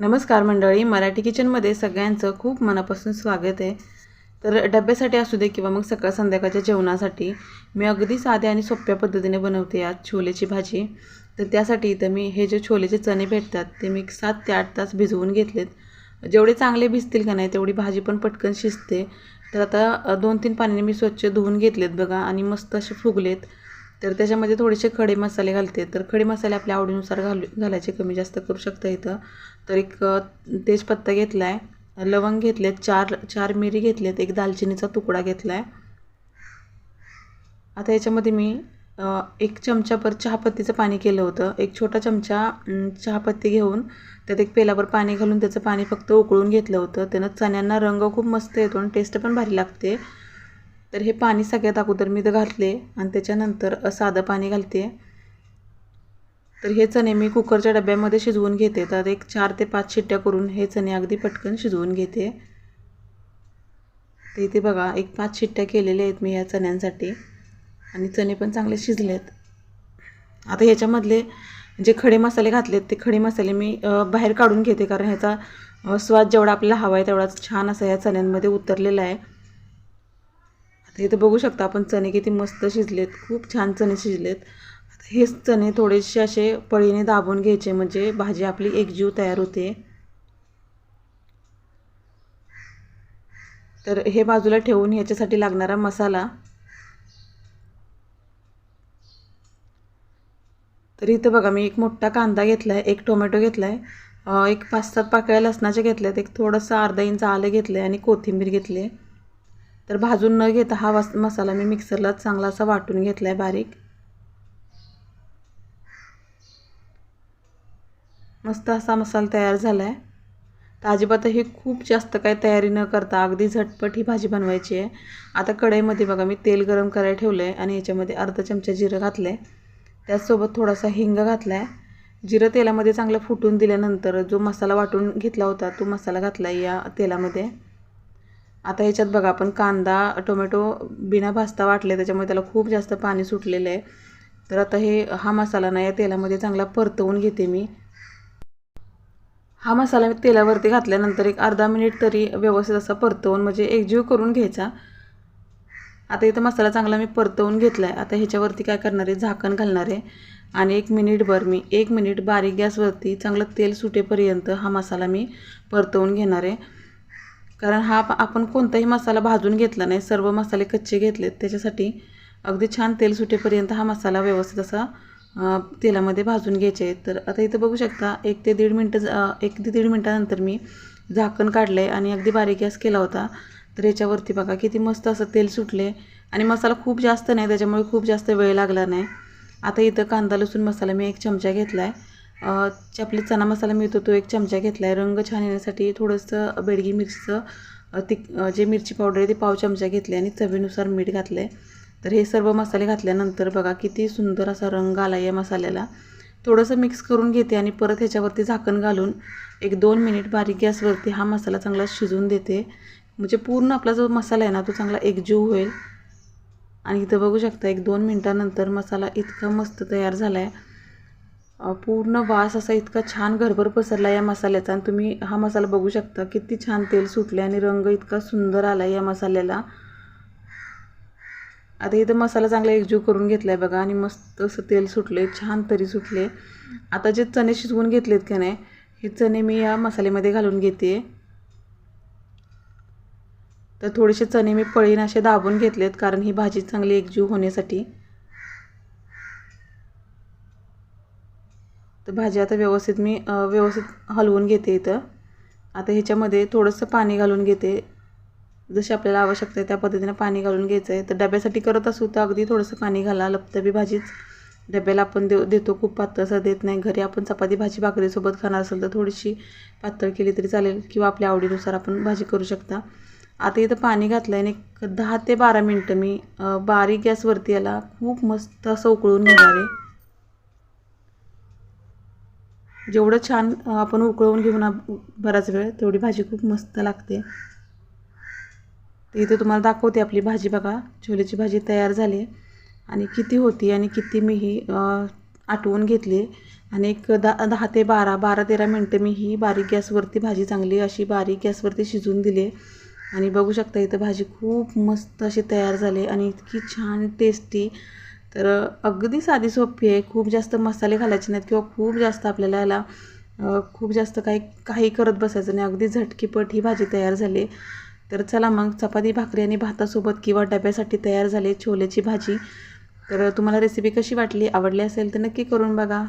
नमस्कार मंडळी मराठी किचनमध्ये सगळ्यांचं खूप मनापासून स्वागत आहे. तर डब्यासाठी असू दे किंवा मग सकाळ संध्याकाळच्या जेवणासाठी मी अगदी साध्या आणि सोप्या पद्धतीने बनवते आज छोलेची भाजी. तर त्यासाठी इथं मी हे जे छोलेचे चणे भेटतात ते मी सात ते आठ तास भिजवून घेतलेत. जेवढे चांगले भिजतील का नाही तेवढी भाजी पण पटकन शिजते. तर आता दोन तीन पाण्याने मी स्वच्छ धुवून घेतलेत बघा आणि मस्त असे फुगलेत. तर त्याच्यामध्ये थोडेसे खडे मसाले घालते. तर खडे मसाले आपल्या आवडीनुसार घालू घालायचे कमी जास्त करू शकता इथं. तर एक तेजपत्ता घेतला आहे लवंग घेतले चार चार मिरी घेतलेत एक दालचिनीचा तुकडा घेतला आहे आता याच्यामध्ये मी एक चमचाभर चहापत्तीचं पाणी केलं होतं. एक छोटा चमचा चहापत्ती घेऊन त्यात एक पेलावर पाणी घालून त्याचं पाणी फक्त उकळून घेतलं होतं. त्यानं चण्यांना रंग खूप मस्त येतो आणि टेस्ट पण भारी लागते. तर हे पाणी सगळ्यात अगोदर मी इथं घातले आणि त्याच्यानंतर साधं पाणी घालते. तर हे चणे मी कुकरच्या डब्यामध्ये शिजवून घेते. तर एक चार ते पाच शिट्ट्या करून हे चणे अगदी पटकन शिजवून घेते. तर इथे बघा एक पाच शिट्ट्या केलेल्या आहेत मी या चण्यांसाठी. आणि चणे पण चांगले शिजलेत आता ह्याच्यामधले जे खडे मसाले घातलेत ते खडे मसाले मी बाहेर काढून घेते. कारण ह्याचा स्वाद जेवढा आपल्याला हवा आहे तेवढाच छान असा या चण्यांमध्ये उतरलेला आहे. आता इथं बघू शकता आपण चणे किती मस्त शिजलेत खूप छान चणे शिजलेत. आता हेच चणे थोडेसे असे पळीने दाबून घ्यायचे म्हणजे भाजी आपली एकजीव तयार होते. तर हे बाजूला ठेवून ह्याच्यासाठी लागणारा मसाला. तर इथं बघा मी एक मोठा कांदा घेतला आहे एक टोमॅटो घेतला आहे एक पाच सात पाकळ्या लसणाच्या घेतल्यात एक थोडंसं अर्धा इंच आलं घेतलं आहे आणि कोथिंबीर घेतली आहे. तर भाजून न घेता हा वस मसाला मी मिक्सरला चांगला असा वाटून घेतला आहे बारीक. मस्त असा मसाला तयार झाला आहे तर अजिबात ही खूप जास्त काही तयारी न करता अगदी झटपट ही भाजी बनवायची आहे. आता कढईमध्ये बघा मी तेल गरम करायला ठेवलं आहे आणि याच्यामध्ये अर्धा चमचा जिरं घातलं आहे त्याचसोबत थोडासा हिंग घातला आहे जिरं तेलामध्ये चांगलं फुटून दिल्यानंतर जो मसाला वाटून घेतला होता तो मसाला घातला आहे या तेलामध्ये. आता ह्याच्यात बघा आपण कांदा टोमॅटो बिना भाजता वाटले त्याच्यामुळे त्याला खूप जास्त पाणी सुटलेलं आहे. तर आता हे हा मसाला ना या तेलामध्ये चांगला परतवून घेते मी. हा मसाला मी तेलावरती घातल्यानंतर एक अर्धा मिनिट तरी व्यवस्थित असा परतवून म्हणजे एकजीव करून घ्यायचा. आता इथं मसाला चांगला मी परतवून घेतला आहे आता ह्याच्यावरती काय करणार आहे? झाकण घालणार आहे. आणि एक मिनिटभर मी एक मिनिट बारीक गॅसवरती चांगलं तेल सुटेपर्यंत हा मसाला मी परतवून घेणार आहे. कारण हा आपण कोणताही मसाला भाजून घेतला नाही सर्व मसाले कच्चे घेतलेत. त्याच्यासाठी अगदी छान तेल सुटेपर्यंत हा मसाला व्यवस्थित असा तेलामध्ये भाजून घ्यायचे आहे. तर आता इथं बघू शकता एक ते दीड मिनटं एक ते दीड मिनटानंतर मी झाकण काढलं आहे आणि अगदी बारीक गॅस केला होता. तर याच्यावरती बघा किती मस्त असं तेल सुटले. आणि मसाला खूप जास्त नाही त्याच्यामुळे खूप जास्त वेळ लागला नाही. आता इथं कांदा लसूण मसाला मी एक चमचा घेतला आहे जे आपले चना मसाला मिळतो तो एक चमचा घेतला आहे रंग छान येण्यासाठी थोडंसं बेडगी मिरचीचं तिक जे मिरची पावडर आहे ती पाव चमचा घेतली आणि चवीनुसार मीठ घातलं आहे तर हे सर्व मसाले घातल्यानंतर बघा किती सुंदर असा रंग आला या मसाल्याला. थोडंसं मिक्स करून घेते आणि परत ह्याच्यावरती झाकण घालून एक दोन मिनिट बारीक गॅसवरती हा मसाला चांगला शिजवून देते. म्हणजे पूर्ण आपला जो मसाला आहे ना तो चांगला एकजीव होईल. आणि इथं बघू शकता एक दोन मिनटानंतर मसाला इतका मस्त तयार झाला आहे पूर्ण वास असा इतका छान घरभर पसरला या मसाल्याचा. आणि तुम्ही हा मसाला बघू शकता किती छान तेल सुटले आणि रंग इतका सुंदर आला या मसाल्याला. आता इथं मसाला चांगला एकजीव करून घेतला आहे बघा आणि मस्त असं तेल सुटले छान तरी सुटले आता जे चणे शिजवून घेतलेत का नाही हे चणे मी या मसाल्यामध्ये घालून घेते. तर थोडेसे चणे मी पळीन असे दाबून घेतलेत कारण ही भाजी चांगली एकजीव होण्यासाठी. तर भाजी आता व्यवस्थित मी व्यवस्थित हलवून घेते इथं. आता ह्याच्यामध्ये थोडंसं पाणी घालून घेते. जशी आपल्याला आवश्यकता आहे त्या पद्धतीनं पाणी घालून घ्यायचं आहे. तर डब्यासाठी करत असू तर अगदी थोडंसं पाणी घाला लपतबी भाजीच. डब्याला आपण देऊ देतो खूप पातळसं देत नाही. घरी आपण चपाती भाजी भाकरीसोबत खाणार असेल तर थोडीशी पातळ केली तरी चालेल किंवा आपल्या आवडीनुसार आपण भाजी करू शकता. आता इथं पाणी घातलं आहे आणि एक दहा ते बारा मिनटं मी बारीक गॅसवरती याला खूप मस्त असं उकळून घेणार आहे. जेवढं छान आपण उकळवून घेऊ ना बराच वेळ तेवढी भाजी खूप मस्त लागते. तर इथे तुम्हाला दाखवते आपली भाजी बघा. छोलेची भाजी तयार झाली. आणि किती होती आणि किती मी ही आटवून घेतली. आणि एक दहा दहा ते बारा बारा तेरा मिनटं मी ही बारीक गॅसवरती भाजी चांगली अशी बारीक गॅसवरती शिजवून दिली. आणि बघू शकता इथं भाजी खूप मस्त अशी तयार झाली. आणि इतकी छान टेस्टी तर अगदी साधी सोपी आहे. खूप जास्त मसाले घालायचे नाहीत किंवा खूप जास्त आपल्याला याला खूप जास्त काही काही करत बसायचं नाही. अगदी झटकीपट ही भाजी तयार झाली. तर चला मग चपाती भाकरी आणि भातासोबत किंवा डब्यासाठी तयार झाली छोल्याची भाजी. तर तुम्हाला रेसिपी कशी वाटली आवडली असेल तर नक्की करून बघा.